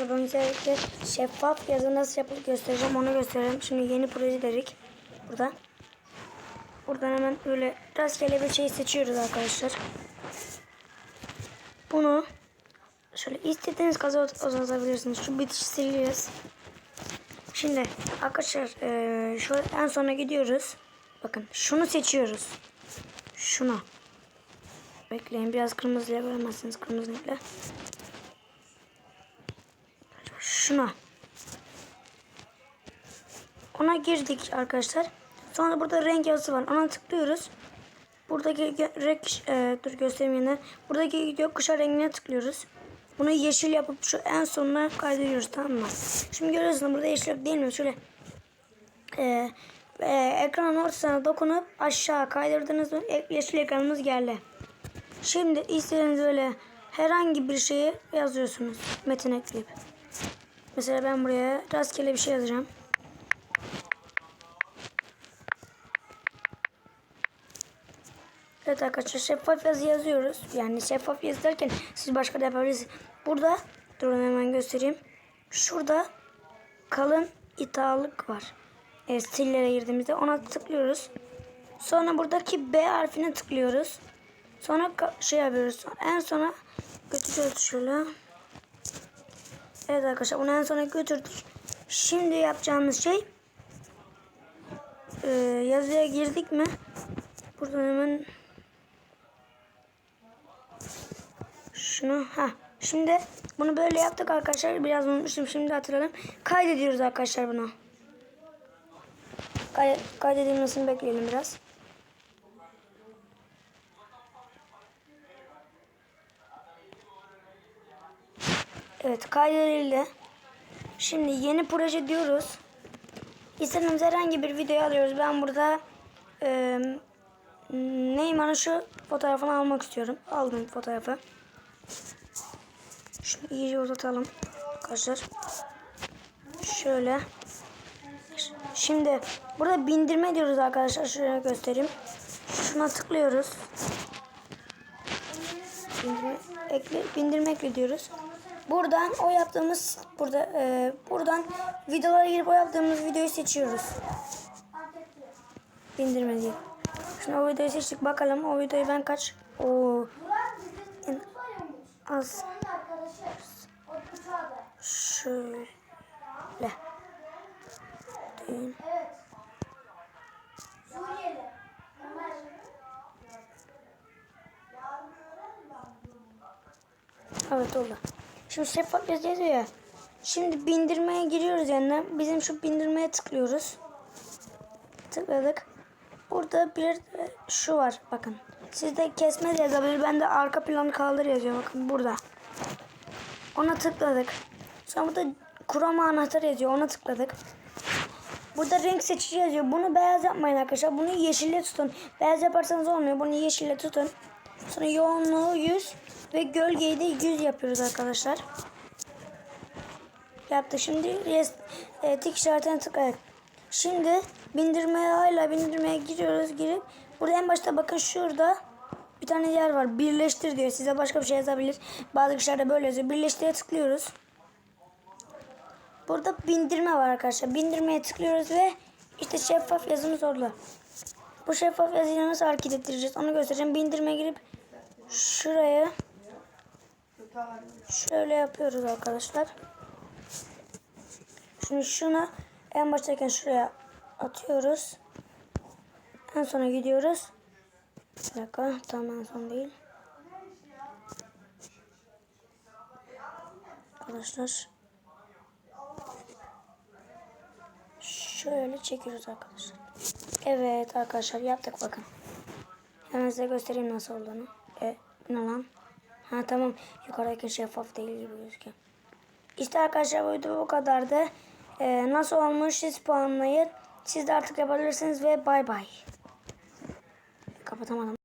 Ben özellikle şeffaf yazı nasıl yapıp göstereceğim onu göstereyim. Şimdi yeni proje dedik. Burada. Buradan hemen böyle rastgele bir şey seçiyoruz arkadaşlar. Bunu şöyle istediğiniz kaza uzatabilirsiniz. Şu bitiş sileceğiz. Şimdi arkadaşlar eee şöyle en sona gidiyoruz. Bakın şunu seçiyoruz. Şunu. Bekleyin biraz kırmızıyla göremezsiniz kırmızı renkle. Şuna. Ona girdik arkadaşlar. Sonra burada renk yazısı var. Ona tıklıyoruz. Buradaki renk e, dur göstereyim yine. Buradaki gökkuşağı rengine tıklıyoruz. Bunu yeşil yapıp şu en sonuna kaydırıyoruz tamam mı? Şimdi görüyorsunuz burada yeşil yok değil mi? Şöyle e, e, ekranın ortasına dokunup aşağı e- yeşil ekranımız geldi. Şimdi istediğiniz böyle herhangi bir şeyi yazıyorsunuz metin ekleyip. Mesela ben buraya rastgele bir şey yazacağım. Evet arkadaşlar şeffaf yazı yazıyoruz. Yani şeffaf yazı derken siz başka da yapabilirsiniz. Burada durun hemen göstereyim. Şurada kalın italık var. Evet stillere girdiğimizde ona tıklıyoruz. Sonra buradaki B harfine tıklıyoruz. Sonra şey yapıyoruz. En sona götürüyoruz şöyle. Evet arkadaşlar bunu en sona götürdük. Şimdi yapacağımız şey e, yazıya girdik mi? Buradan hemen şunu ha şimdi bunu böyle yaptık arkadaşlar. Biraz unutmuştum şimdi hatırladım. Kaydediyoruz arkadaşlar bunu. Kay kaydedilmesini bekleyelim biraz. Evet kaydedildi. Şimdi yeni proje diyoruz. İstediğimiz herhangi bir video alıyoruz. Ben burada e, Neymar'ın şu fotoğrafını almak istiyorum. Aldım fotoğrafı. Şunu iyice uzatalım. Arkadaşlar. Şöyle. Şimdi burada bindirme diyoruz arkadaşlar. Şöyle göstereyim. Şuna tıklıyoruz. Bindirme ekle, bindirme ekle diyoruz. Buradan o yaptığımız burada e, buradan videolara girip o yaptığımız videoyu seçiyoruz. Bindirme diye. Şimdi o videoyu seçtik bakalım o videoyu ben kaç o az şöyle değil. Evet oldu. Şimdi şeffaf yazı yazıyor ya. Şimdi bindirmeye giriyoruz yanına. Bizim şu bindirmeye tıklıyoruz. Tıkladık. Burada bir şu var bakın. Sizde kesme de yazabilir. Ben de arka planı kaldır yazıyor bakın burada. Ona tıkladık. Sonra burada kurama anahtarı yazıyor. Ona tıkladık. Burada renk seçici yazıyor. Bunu beyaz yapmayın arkadaşlar. Bunu yeşille tutun. Beyaz yaparsanız olmuyor. Bunu yeşille tutun. Sonra yoğunluğu 100 ve gölgeyi de 100 yapıyoruz arkadaşlar. Yaptık. Şimdi rest, e, tik işaretine tıkladık. Şimdi bindirmeye hala bindirmeye giriyoruz. Girip burada en başta bakın şurada bir tane yer var. Birleştir diyor. Size başka bir şey yazabilir. Bazı kişilerde böyle yazıyor. Birleştire tıklıyoruz. Burada bindirme var arkadaşlar. Bindirmeye tıklıyoruz ve işte şeffaf yazımız orada. Bu şeffaf yazıyı nasıl hareket ettireceğiz onu göstereceğim. Bindirmeye girip şuraya şöyle yapıyoruz arkadaşlar. Şimdi şuna en baştayken şuraya atıyoruz. En sona gidiyoruz. Bir dakika tam en son değil. Arkadaşlar şöyle çekiyoruz arkadaşlar. Evet arkadaşlar yaptık bakın. Hemen size göstereyim nasıl olduğunu. E, ne lan? Ha tamam yukarıdaki şeffaf değil gibi gözüküyor. İşte arkadaşlar bu video bu kadardı. Ee, nasıl olmuş siz puanlayın. Siz de artık yapabilirsiniz ve bay bay. Kapatamadım.